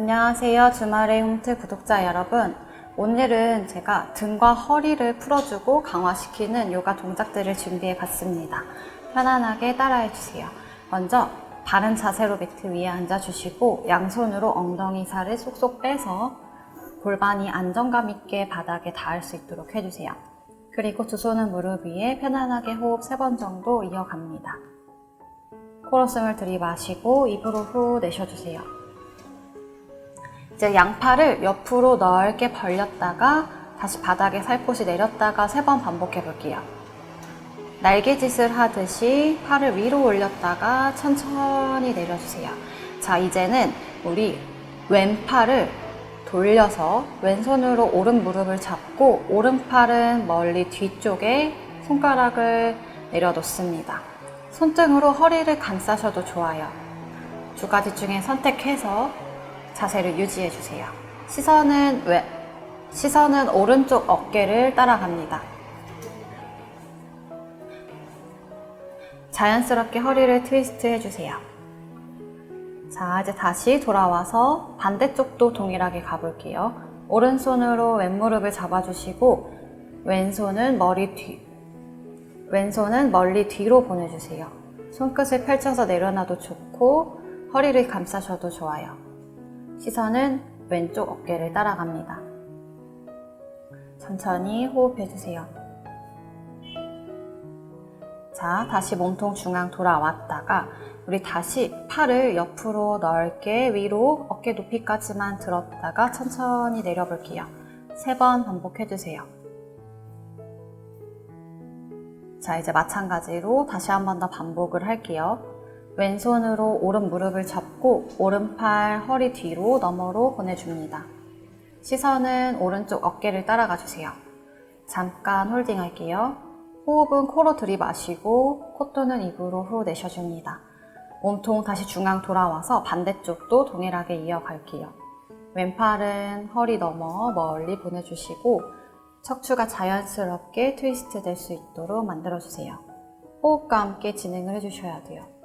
안녕하세요. 주말의 홈트 구독자 여러분. 오늘은 제가 등과 허리를 풀어주고 강화시키는 요가 동작들을 준비해 봤습니다. 편안하게 따라해 주세요. 먼저 바른 자세로 매트 위에 앉아 주시고 양손으로 엉덩이 살을 쏙쏙 빼서 골반이 안정감 있게 바닥에 닿을 수 있도록 해주세요. 그리고 두 손은 무릎 위에 편안하게 호흡 세번 정도 이어갑니다. 코로 숨을 들이마시고 입으로 후 내쉬어주세요. 이제 양팔을 옆으로 넓게 벌렸다가 다시 바닥에 살포시 내렸다가 세 번 반복해 볼게요. 날개짓을 하듯이 팔을 위로 올렸다가 천천히 내려주세요. 자, 이제는 우리 왼팔을 돌려서 왼손으로 오른 무릎을 잡고 오른팔은 멀리 뒤쪽에 손가락을 내려놓습니다. 손등으로 허리를 감싸셔도 좋아요. 두 가지 중에 선택해서 자세를 유지해 주세요. 시선은 왜 시선은 오른쪽 어깨를 따라갑니다. 자연스럽게 허리를 트위스트 해주세요. 자, 이제 다시 돌아와서 반대쪽도 동일하게 가볼게요. 오른손으로 왼무릎을 잡아주시고, 왼손은 머리 뒤, 왼손은 멀리 뒤로 보내주세요. 손끝을 펼쳐서 내려놔도 좋고, 허리를 감싸셔도 좋아요. 시선은 왼쪽 어깨를 따라갑니다. 천천히 호흡해주세요. 자, 다시 몸통 중앙 돌아왔다가 우리 다시 팔을 옆으로 넓게 위로 어깨 높이까지만 들었다가 천천히 내려볼게요. 세 번 반복해주세요. 자, 이제 마찬가지로 다시 한 번 더 반복을 할게요. 왼손으로 오른 무릎을 잡고 오른팔 허리 뒤로 너머로 보내줍니다. 시선은 오른쪽 어깨를 따라가 주세요. 잠깐 홀딩 할게요. 호흡은 코로 들이마시고 콧도는 입으로 후 내쉬어줍니다. 몸통 다시 중앙 돌아와서 반대쪽도 동일하게 이어갈게요. 왼팔은 허리 넘어 멀리 보내주시고 척추가 자연스럽게 트위스트 될 수 있도록 만들어주세요. 호흡과 함께 진행을 해주셔야 돼요.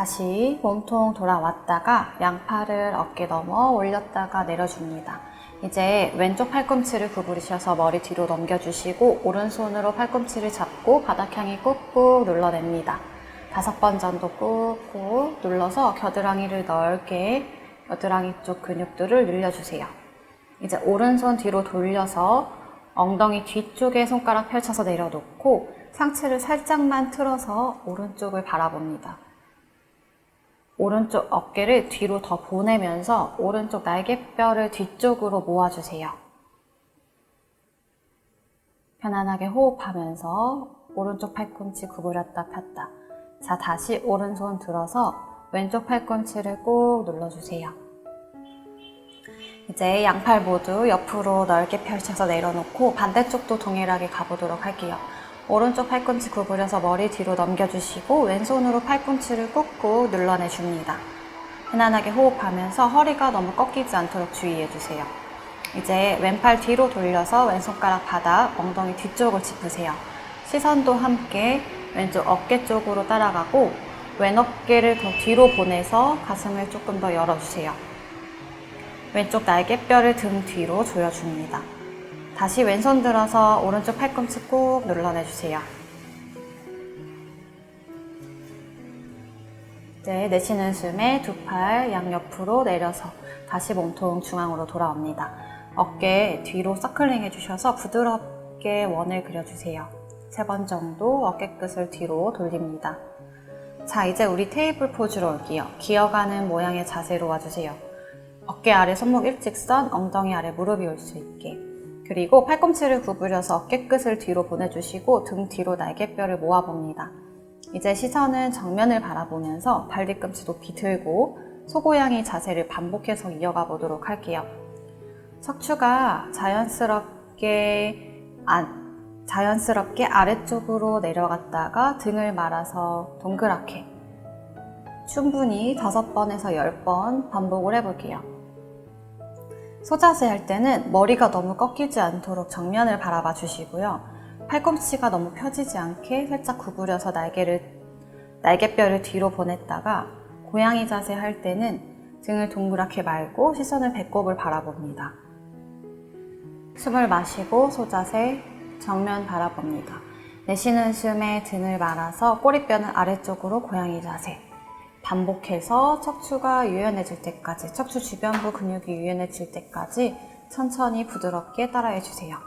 다시 몸통 돌아왔다가 양팔을 어깨 넘어 올렸다가 내려줍니다. 이제 왼쪽 팔꿈치를 구부리셔서 머리 뒤로 넘겨주시고 오른손으로 팔꿈치를 잡고 바닥 향이 꾹꾹 눌러냅니다. 다섯 번 정도 꾹꾹 눌러서 겨드랑이를 넓게 겨드랑이 쪽 근육들을 늘려주세요. 이제 오른손 뒤로 돌려서 엉덩이 뒤쪽에 손가락 펼쳐서 내려놓고 상체를 살짝만 틀어서 오른쪽을 바라봅니다. 오른쪽 어깨를 뒤로 더 보내면서 오른쪽 날개뼈를 뒤쪽으로 모아주세요. 편안하게 호흡하면서 오른쪽 팔꿈치 구부렸다 폈다. 자, 다시 오른손 들어서 왼쪽 팔꿈치를 꾹 눌러주세요. 이제 양팔 모두 옆으로 넓게 펼쳐서 내려놓고 반대쪽도 동일하게 가보도록 할게요. 오른쪽 팔꿈치 구부려서 머리 뒤로 넘겨주시고 왼손으로 팔꿈치를 꾹꾹 눌러내줍니다. 편안하게 호흡하면서 허리가 너무 꺾이지 않도록 주의해주세요. 이제 왼팔 뒤로 돌려서 왼손가락 바닥, 엉덩이 뒤쪽을 짚으세요. 시선도 함께 왼쪽 어깨 쪽으로 따라가고 왼 어깨를 더 뒤로 보내서 가슴을 조금 더 열어주세요. 왼쪽 날개뼈를 등 뒤로 조여줍니다. 다시 왼손 들어서 오른쪽 팔꿈치 꾹 눌러내주세요. 이제 내쉬는 숨에 두 팔 양옆으로 내려서 다시 몸통 중앙으로 돌아옵니다. 어깨 뒤로 서클링 해주셔서 부드럽게 원을 그려주세요. 세 번 정도 어깨 끝을 뒤로 돌립니다. 자, 이제 우리 테이블 포즈로 올게요. 기어가는 모양의 자세로 와주세요. 어깨 아래 손목 일직선, 엉덩이 아래 무릎이 올 수 있게. 그리고 팔꿈치를 구부려서 어깨 끝을 뒤로 보내주시고 등 뒤로 날개뼈를 모아봅니다. 이제 시선은 정면을 바라보면서 발 뒤꿈치 높이 들고 소고양이 자세를 반복해서 이어가 보도록 할게요. 척추가 자연스럽게 안, 자연스럽게 아래쪽으로 내려갔다가 등을 말아서 동그랗게 충분히 다섯 번에서 열번 반복을 해볼게요. 소자세 할 때는 머리가 너무 꺾이지 않도록 정면을 바라봐 주시고요. 팔꿈치가 너무 펴지지 않게 살짝 구부려서 날개를, 날개뼈를 뒤로 보냈다가 고양이 자세 할 때는 등을 동그랗게 말고 시선을 배꼽을 바라봅니다. 숨을 마시고 소자세 정면 바라봅니다. 내쉬는 숨에 등을 말아서 꼬리뼈는 아래쪽으로 고양이 자세. 반복해서 척추가 유연해질 때까지, 척추 주변부 근육이 유연해질 때까지 천천히 부드럽게 따라해 주세요.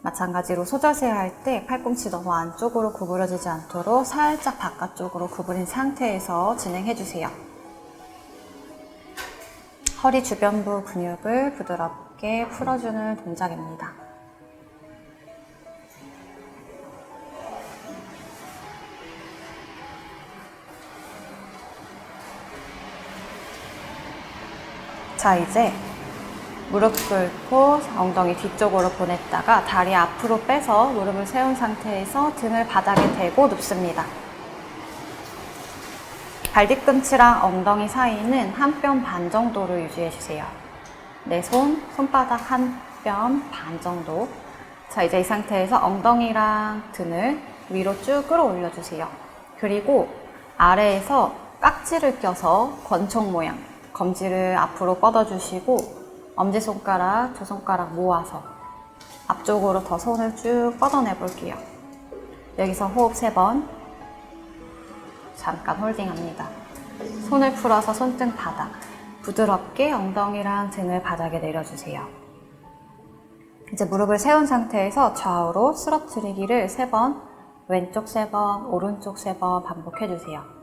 마찬가지로 소자세 할 때 팔꿈치 너무 안쪽으로 구부러지지 않도록 살짝 바깥쪽으로 구부린 상태에서 진행해 주세요. 허리 주변부 근육을 부드럽게 풀어주는 동작입니다. 자, 이제 무릎 꿇고 엉덩이 뒤쪽으로 보냈다가 다리 앞으로 빼서 무릎을 세운 상태에서 등을 바닥에 대고 눕습니다. 발 뒤꿈치랑 엉덩이 사이는 한 뼘 반 정도를 유지해 주세요. 내 손, 손바닥 한 뼘 반 정도. 자, 이제 이 상태에서 엉덩이랑 등을 위로 쭉 끌어올려 주세요. 그리고 아래에서 깍지를 껴서 권총 모양, 검지를 앞으로 뻗어주시고 엄지손가락, 두 손가락 모아서 앞쪽으로 더 손을 쭉 뻗어내 볼게요. 여기서 호흡 세 번. 잠깐 홀딩합니다. 손을 풀어서 손등 바닥. 부드럽게 엉덩이랑 등을 바닥에 내려주세요. 이제 무릎을 세운 상태에서 좌우로 쓰러뜨리기를 세 번, 왼쪽 세 번, 오른쪽 세 번 반복해주세요.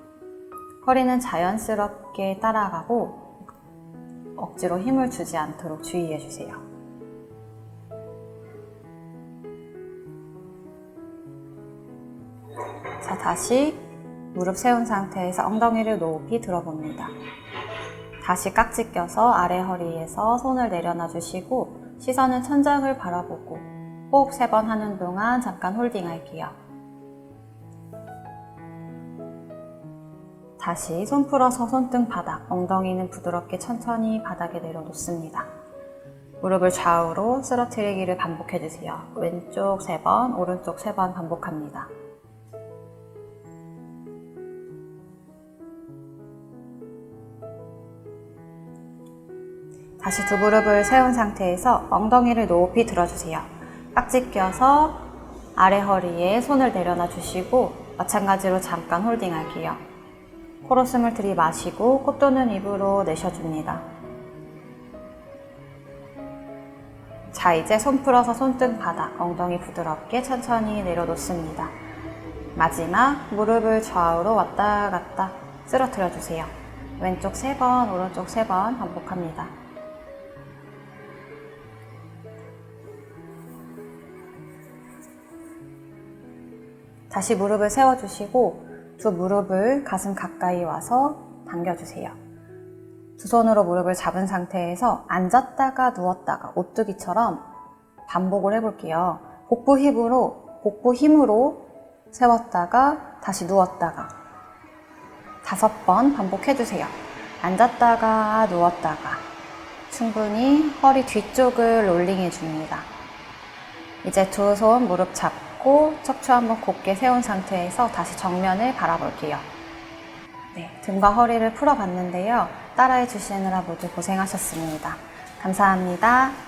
허리는 자연스럽게 따라가고 억지로 힘을 주지 않도록 주의해 주세요. 자, 다시 무릎 세운 상태에서 엉덩이를 높이 들어봅니다. 다시 깍지 껴서 아래 허리에서 손을 내려놔 주시고 시선은 천장을 바라보고 호흡 세 번 하는 동안 잠깐 홀딩 할게요. 다시 손 풀어서 손등 바닥, 엉덩이는 부드럽게 천천히 바닥에 내려놓습니다. 무릎을 좌우로 쓰러뜨리기를 반복해주세요. 왼쪽 세 번, 오른쪽 세번 반복합니다. 다시 두 무릎을 세운 상태에서 엉덩이를 높이 들어주세요. 깍지 껴서 아래 허리에 손을 내려놔 주시고 마찬가지로 잠깐 홀딩 할게요. 코로 숨을 들이마시고 코 또는 입으로 내쉬어줍니다. 자, 이제 손 풀어서 손등 바닥, 엉덩이 부드럽게 천천히 내려놓습니다. 마지막 무릎을 좌우로 왔다 갔다 쓰러뜨려 주세요. 왼쪽 세 번, 오른쪽 세번 반복합니다. 다시 무릎을 세워주시고 두 무릎을 가슴 가까이 와서 당겨주세요. 두 손으로 무릎을 잡은 상태에서 앉았다가 누웠다가 오뚜기처럼 반복을 해볼게요. 복부 힘으로, 복부 힘으로 세웠다가 다시 누웠다가 다섯 번 반복해주세요. 앉았다가 누웠다가 충분히 허리 뒤쪽을 롤링해 줍니다. 이제 두 손 무릎 잡 고 척추 한번 곧게 세운 상태에서 다시 정면을 바라볼게요. 네, 등과 허리를 풀어봤는데요. 따라해 주시느라 모두 고생하셨습니다. 감사합니다.